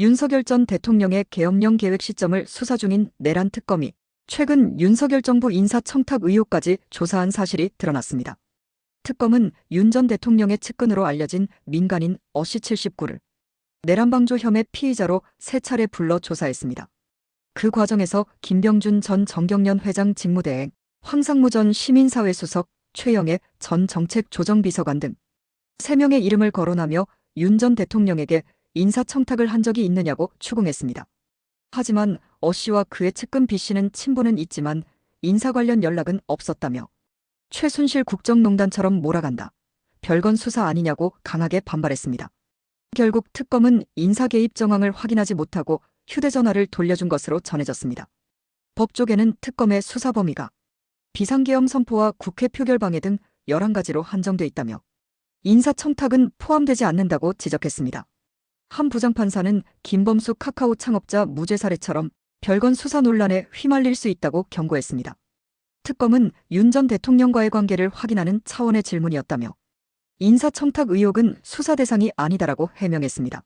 윤석열 전 대통령의 계엄령 계획 시점을 수사 중인 내란 특검이 최근 윤석열 정부 인사 청탁 의혹까지 조사한 사실이 드러났습니다. 특검은 윤 전 대통령의 측근으로 알려진 민간인 어시 79를 내란방조 혐의 피의자로 세 차례 불러 조사했습니다. 그 과정에서 김병준 전 정경련 회장 직무대행, 황상무 전 시민사회 수석, 최영애 전 정책조정비서관 등 3명의 이름을 거론하며 윤 전 대통령에게 인사청탁을 한 적이 있느냐고 추궁했습니다. 하지만 어 씨와 그의 측근 B 씨는 친분은 있지만 인사 관련 연락은 없었다며 최순실 국정농단처럼 몰아간다. 별건 수사 아니냐고 강하게 반발했습니다. 결국 특검은 인사 개입 정황을 확인하지 못하고 휴대전화를 돌려준 것으로 전해졌습니다. 법조계는 특검의 수사 범위가 비상계엄 선포와 국회 표결 방해 등 11가지로 한정돼 있다며 인사청탁은 포함되지 않는다고 지적했습니다. 한 부장판사는 김범수 카카오 창업자 무죄 사례처럼 별건 수사 논란에 휘말릴 수 있다고 경고했습니다. 특검은 윤 전 대통령과의 관계를 확인하는 차원의 질문이었다며 인사청탁 의혹은 수사 대상이 아니다라고 해명했습니다.